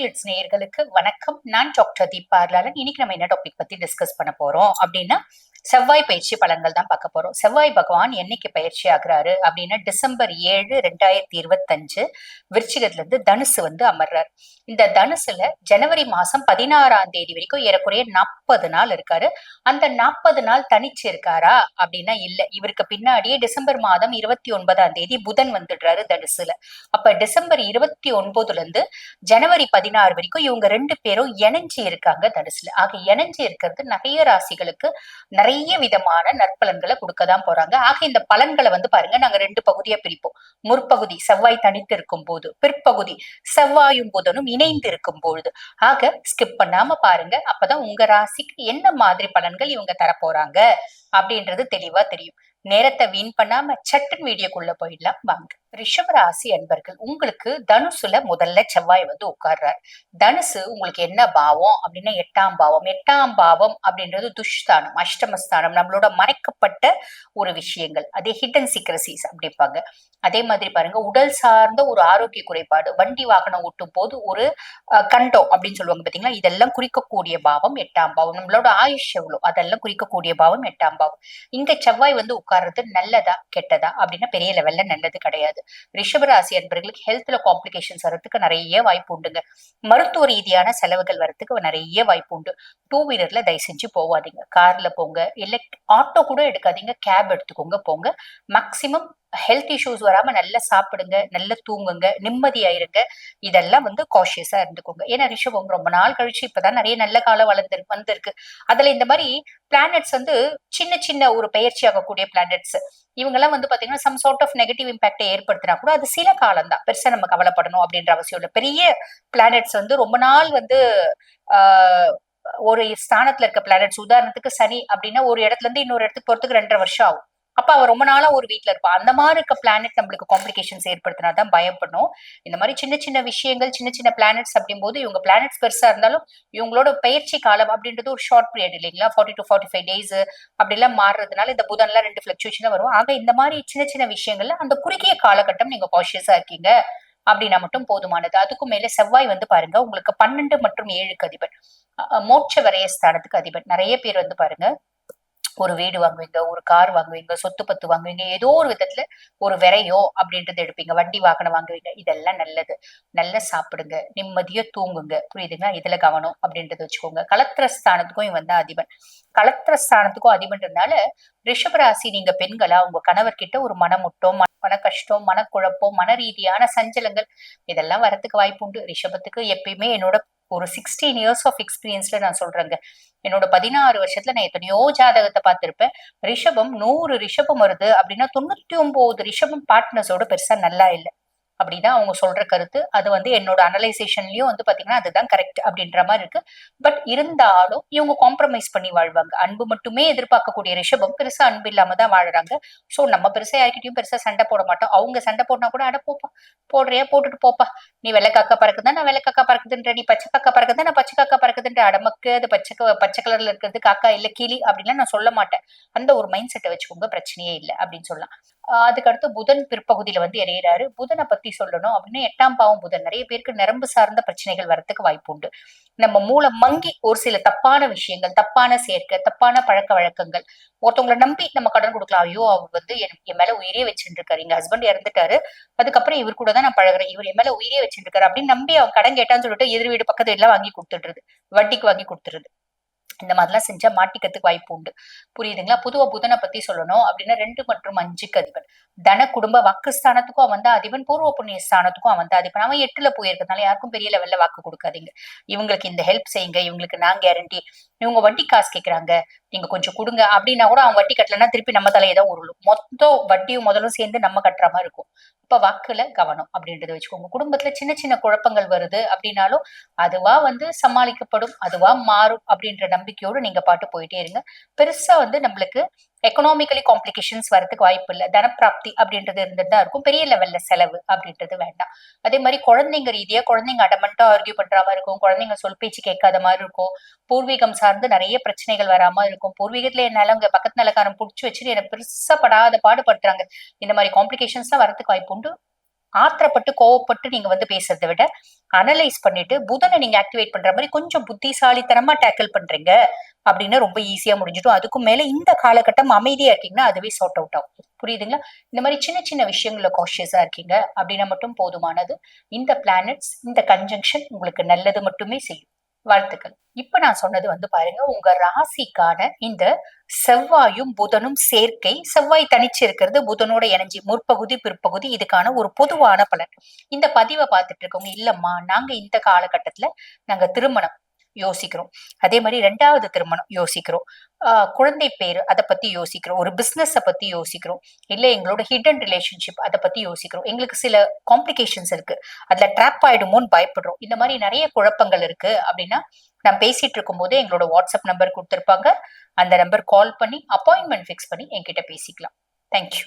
Glitz நேயர்களுக்கு வணக்கம். நான் டாக்டர் தீபா பார்லாலன் இன்னைக்கு நம்ம என்ன டாபிக் பத்தி டிஸ்கஸ் பண்ண போறோம் அப்படின்னா செவ்வாய் பயிற்சி பலன்கள் தான் பார்க்க போறோம். செவ்வாய் பகவான் என்னைக்கு பயிற்சி ஆகுறாரு அப்படின்னா டிசம்பர் ஏழு ரெண்டாயிரத்தி இருபத்தஞ்சு விருச்சிகத்துல இருந்து தனுசு வந்து அமர்றார். இந்த தனுசுல ஜனவரி மாசம் பதினாறாம் தேதி வரைக்கும் ஏறக்குறைய நாற்பது நாள் இருக்காரு. அந்த நாற்பது நாள் தனிச்சு இருக்காரா அப்படின்னா இல்ல. இவருக்கு பின்னாடியே டிசம்பர் மாதம் இருபத்தி ஒன்பதாம் தேதி புதன் வந்துடுறாரு தனுசுல. அப்ப டிசம்பர் இருபத்தி ஒன்பதுல இருந்து ஜனவரி பதினாறு வரைக்கும் இவங்க ரெண்டு பேரும் இணைஞ்சு இருக்காங்க தனுசுல. ஆக இணைஞ்சு இருக்கிறது நிறைய ராசிகளுக்கு நிறைய விதமான நற்பலன்களை கொடுக்க தான் போறாங்க. ஆக இந்த பலன்களை வந்து பாருங்க நாங்க ரெண்டு பகுதியா பிரிப்போம். முற்பகுதி செவ்வாய் தனித்து இருக்கும் போது பிற்பகுதி செவ்வாயும் புதனும் இணைந்து இருக்கும் பொழுது ஆக ஸ்கிப் பண்ணாம பாருங்க அப்பதான் உங்க ராசிக்கு என்ன மாதிரி பலன்கள் இவங்க தர போறாங்க அப்படின்றது தெளிவா தெரியும். நேரத்தை வீண் பண்ணாம சட்டன் வீடியோக்குள்ள போயிடலாம். வாங்க. ரிஷபராசி அன்பர்கள் உங்களுக்கு தனுசுல முதல்ல செவ்வாய் வந்து உட்கார்றார். தனுசு உங்களுக்கு என்ன பாவம் அப்படின்னா எட்டாம் பாவம். எட்டாம் பாவம் அப்படின்றது துஷ்தானம் அஷ்டமஸ்தானம் நம்மளோட மறைக்கப்பட்ட ஒரு விஷயங்கள். அதே ஹிடன் சீக்ரசிஸ் அப்படிப்பாங்க அதே மாதிரி பாருங்க உடல் சார்ந்த ஒரு ஆரோக்கிய குறைபாடு வண்டி வாகனம் ஓட்டும் போது ஒரு கண்டம் அப்படின்னு சொல்லுவாங்க பாத்தீங்களா? இதெல்லாம் குறிக்கக்கூடிய பாவம் எட்டாம் பாவம். நம்மளோட ஆயுஷ் எவ்வளோ? அதெல்லாம் குறிக்கக்கூடிய பாவம் எட்டாம் பாவம். இங்க செவ்வாய் வந்து உட்கார்றது நல்லதா கெட்டதா அப்படின்னா பெரிய லெவல்ல நல்லது கிடையாது. ரிஷபராசி அன்பர்களுக்கு ஹெல்த்ல காம்ப்ளிகேஷன்ஸ் வரதுக்கு நிறைய வாய்ப்பு உண்டுங்க. மருத்துவ ரீதியான செலவுகள் வரதுக்கு நிறைய வாய்ப்பு உண்டு. டூ வீலர்ல தயவு செஞ்சு போவாதீங்க கார்ல போங்க. இல்ல ஆட்டோ கூட எடுக்காதீங்க. கேப் எடுத்துக்கோங்க போங்க. மேக்சிமம் ஹெல்த் இஷ்யூஸ் வராம நல்லா சாப்பிடுங்க நல்லா தூங்குங்க நிம்மதியாயிருங்க இதெல்லாம் வந்து காஷியஸா இருந்துக்கோங்க. ஏன்னா ரிஷபம் ரொம்ப நாள் கழிச்சு இப்பதான் நிறைய நல்ல காலம் வளர்ந்து வந்திருக்கு. அதுல இந்த மாதிரி பிளானட்ஸ் வந்து சின்ன சின்ன ஒரு பயிற்சி ஆகக்கூடிய பிளானட்ஸ் இவங்கெல்லாம் வந்து பாத்தீங்கன்னா சம் சார்ட் ஆஃப் நெகட்டிவ் இம்பாக்டை ஏற்படுத்தினா கூட அது சில காலம் தான் பெருசா நம்ம கவலைப்படணும் அப்படின்ற அவசியம் இல்லை. பெரிய பிளானட்ஸ் வந்து ரொம்ப நாள் வந்து ஒரு ஸ்தானத்துல இருக்க பிளானட்ஸ் உதாரணத்துக்கு சனி அப்படின்னா ஒரு இடத்துல இருந்து இன்னொரு இடத்துக்கு போறதுக்கு ரெண்டரை வருஷம் ஆகும். அப்ப அவ ரொம்ப நாளா ஒரு வீட்டுல இருப்பா. அந்த மாதிரி இருக்க பிளானட் நம்மளுக்கு காம்ப்ளிகேஷன்ஸ் ஏற்படுத்தினா தான் பயப்படணும். இந்த மாதிரி சின்ன சின்ன விஷயங்கள் சின்ன சின்ன பிளானட்ஸ் அப்படிங்கும்போது இவங்க பிளானட்ஸ் பெருசா இருந்தாலும் இவங்களோட பயிற்சி காலம் அப்படின்றது ஒரு ஷார்ட் பீரியட் இல்லைங்களா? Forty to forty five days அப்படிலாம் மாறுறதுனால இந்த புதன்லாம் ரெண்டு ஃபிளக்சுவேஷன் வரும். ஆக இந்த மாதிரி சின்ன சின்ன விஷயங்கள்ல அந்த குறுகிய காலகட்டம் நீங்க காஷியஸா இருக்கீங்க. அப்படின்னா மட்டும் போதுமானது. அதுக்கும் மேல செவ்வாய் வந்து பாருங்க உங்களுக்கு பன்னெண்டு மற்றும் ஏழுக்கு அதிபர் மோட்ச வரைய ஸ்தானத்துக்கு அதிபர் நிறைய பேர் வந்து பாருங்க. ஒரு வீடு வாங்குவீங்க ஒரு கார் வாங்குவீங்க சொத்து பத்து வாங்குவீங்க ஏதோ ஒரு விதத்துல ஒரு விரையோ அப்படின்றது எடுப்பீங்க. வண்டி வாகனம் வாங்குவீங்க. இதெல்லாம் நல்லது. நல்லா சாப்பிடுங்க. நிம்மதியா தூங்குங்க. புரியுதுங்களா? இதுல கவனம் அப்படின்றத வச்சுக்கோங்க. கலத்திர ஸ்தானத்துக்கும் இவன் தான் அதிபன். கலத்திர ஸ்தானத்துக்கும் அதிபன்றதுனால ரிஷபராசி நீங்க பெண்களா உங்க கணவர்கிட்ட ஒரு மனமுட்டம் மன கஷ்டம் மனக்குழப்பம் மன ரீதியான சஞ்சலங்கள் இதெல்லாம் வரத்துக்கு வாய்ப்பு உண்டு. ரிஷபத்துக்கு எப்பயுமே என்னோட ஒரு சிக்ஸ்டீன் இயர்ஸ் ஆஃப் எக்ஸ்பீரியன்ஸ்ல நான் சொல்றேங்க. என்னோட பதினாறு வருஷத்துல நான் எத்தனையோ ஜாதகத்தை பார்த்திருப்பேன். ரிஷபம் நூறு ரிஷபம் வருது அப்படின்னா தொண்ணூத்தி ஒன்பது ரிஷபம் பார்ட்னர்ஸோட பெருசா நல்லா இல்லை. அப்படிதான் அவங்க சொல்ற கருத்து. அது வந்து என்னோட அனலைசேஷன்லயும் வந்து பாத்தீங்கன்னா அதுதான் கரெக்ட் அப்படின்ற மாதிரி இருக்கு. பட் இருந்தாலும் இவங்க காம்ப்ரமைஸ் பண்ணி வாழ்வாங்க. அன்பு மட்டுமே எதிர்பார்க்கக்கூடிய ரிஷபம் பெருசா அன்பு இல்லாம தான் வாழறாங்க. சோ நம்ம பெருசா யார்கிட்டயும் பெருசா சண்டை போட மாட்டோம். அவங்க சண்டை போடனா கூட அட போப்பா போடுறியா? போட்டுட்டு போப்பா. நீ வெள்ளைக்காக்கா பறக்குதா நான் வெள்ளைக்காக்கா பறக்குதுன்ற நீ பச்சை காக்கா பறக்குதா நான் பச்சை காக்கா பறக்குதுன்ற அடமக்கு அது பச்சை பச்சை கலர்ல இருக்கிறது காக்கா இல்ல கிளி அப்படின்லாம் நான் சொல்ல மாட்டேன். அந்த ஒரு மைண்ட் செட்டை வச்சுக்கோங்க பிரச்சனையே இல்லை அப்படின்னு சொல்லலாம். அதுக்கடுத்து புதன் பிற்பகுதியில வந்து இறையிறாரு புதனை பத்தி சொல்லணும் அப்படின்னா எட்டாம் பாவம் புதன். நிறைய பேருக்கு நரம்பு சார்ந்த பிரச்சனைகள் வரத்துக்கு வாய்ப்பு உண்டு. நம்ம மூளை மங்கி ஒரு சில தப்பான விஷயங்கள் தப்பான சேர்க்கை தப்பான பழக்க வழக்கங்கள் ஒருத்தவங்களை நம்பி நம்ம கடன் கொடுக்கலாம். ஐயோ அவர் வந்து என் மேல உயிரே வச்சுட்டு இருக்காரு எங்க ஹஸ்பண்ட் இறந்துட்டாரு. அதுக்கப்புறம் இவர் கூட தான் நான் பழகுறேன். இவர் என் மேல உயிரே வச்சுட்டு இருக்காரு அப்படின்னு நம்பி அவன் கடன் கேட்டான்னு சொல்லிட்டு எதிர் வீடு பக்கத்து எல்லாம் வாங்கி கொடுத்துடுறது. வட்டிக்கு வாங்கி கொடுத்துருது இந்த மாதிரிலாம் செஞ்சா மாட்டிக்கிறதுக்கு வாய்ப்பு உண்டு. புரியுதுங்களா? பொதுவா புதனை பத்தி சொல்லணும் அப்படின்னா ரெண்டு மற்றும் அஞ்சுக்கு அதிபன். தன குடும்ப வாக்கு ஸ்தானத்துக்கும் அவன் தான் அதிபன். பூர்வ புண்ணிய ஸ்தானத்துக்கும் அவன் தான் அதிபன். அவன் எட்டுல போயிருக்கனால யாருக்கும் பெரிய லெவல்ல வாக்கு கொடுக்காதீங்க. இவங்களுக்கு இந்த ஹெல்ப் செய்யுங்க. இவங்களுக்கு நான் கேரண்டி இவங்க வட்டி காசு கேட்கறாங்க நீங்க கொஞ்சம் கொடுங்க. அப்படின்னா கூட அவங்க வட்டி கட்டலன்னா திருப்பி நம்ம தலையை தான் உருளும். மொத்தம் வட்டியும் முதலும் சேர்ந்து நம்ம கட்டுற மாதிரி இருக்கும். இப்ப வாக்குல கவனம் அப்படின்றத வச்சுக்கோங்க. குடும்பத்துல சின்ன சின்ன குழப்பங்கள் வருது அப்படின்னாலும் அதுவா வந்து சமாளிக்கப்படும் அதுவா மாறும் அப்படின்ற நம்பிக்கையோடு நீங்க பாட்டு போயிட்டே இருங்க. பெருசா வந்து நம்மளுக்கு எக்கனாமிக்கலி காம்ப்ளிகேஷன்ஸ் வரதுக்கு வாய்ப்பு இல்லை தனப்பிராப்தி அப்படின்றது இருந்துட்டு தான் இருக்கும். பெரிய லெவல்ல செலவு அப்படின்றது வேண்டாம். அதே மாதிரி குழந்தைங்க ரீதியா குழந்தைங்க அடமெண்டா ஆர்கியூ பண்ற மாதிரி இருக்கும். குழந்தைங்க சொல் பேச்சு கேட்காத மாதிரி இருக்கும். பூர்வீகம் சார்ந்து நிறைய பிரச்சனைகள் வராம இருக்கும். பூர்வீகத்துல என்னால அங்க பக்கத்து நிலக்காரன் புடிச்சு வச்சுட்டு என்ன பெருசா படாத பாடுபடுத்துறாங்க. இந்த மாதிரி காம்ப்ளிகேஷன்ஸ் தான் வரதுக்கு வாய்ப்பு உண்டு. ஆத்திரப்பட்டு கோவப்பட்டு நீங்க வந்து பேசுறதை விட அனலைஸ் பண்ணிட்டு புதனை நீங்க ஆக்டிவேட் பண்ற மாதிரி கொஞ்சம் புத்திசாலித்தனமா டேக்கிள் பண்றீங்க. அப்படின்னா ரொம்ப ஈஸியா முடிஞ்சிடும். அதுக்கும் மேல இந்த காலகட்டம் அமைதியா இருக்கீங்கன்னா அதுவே சார்ட் அவுட் ஆகும். புரியுதுங்களா? இந்த மாதிரி சின்ன சின்ன விஷயங்கள்ல காஷியஸா இருக்கீங்க அப்படின்னா மட்டும் போதுமானது. இந்த பிளானட்ஸ் இந்த கன்ஜங்ஷன் உங்களுக்கு நல்லது மட்டுமே செய்யும். வாழ்த்துக்கள். இப்ப நான் சொன்னது வந்து பாருங்க உங்க ராசிக்கான இந்த செவ்வாயும் புதனும் சேர்க்கை. செவ்வாய் தனிச்சு இருக்கிறது புதனோட இணைஞ்சி முற்பகுதி பிற்பகுதி இதுக்கான ஒரு பொதுவான பலன். இந்த பதிவை பார்த்துட்டு இருக்கவங்க இல்லம்மா நாங்க இந்த காலகட்டத்துல நாங்க திருமணம். யோசிக்கிறோம். அதே மாதிரி ரெண்டாவது திருமணம் யோசிக்கிறோம். குழந்தை பேர் அதை பத்தி யோசிக்கிறோம். ஒரு பிஸ்னஸை பத்தி யோசிக்கிறோம். இல்லை எங்களோட ஹிடன் ரிலேஷன்ஷிப் அதை பத்தி யோசிக்கிறோம். எங்களுக்கு சில காம்ப்ளிகேஷன்ஸ் இருக்கு. அதுல ட்ராப் ஆயிடுமோன்னு பயப்படுறோம். இந்த மாதிரி நிறைய குழப்பங்கள் இருக்கு. அப்படின்னா நான் பேசிட்டு இருக்கும் போது எங்களோட வாட்ஸ்அப் நம்பர் கொடுத்துருப்பாங்க. அந்த நம்பர் கால் பண்ணி அப்பாயின்மெண்ட் ஃபிக்ஸ் பண்ணி என்கிட்ட பேசிக்கலாம். தேங்க்யூ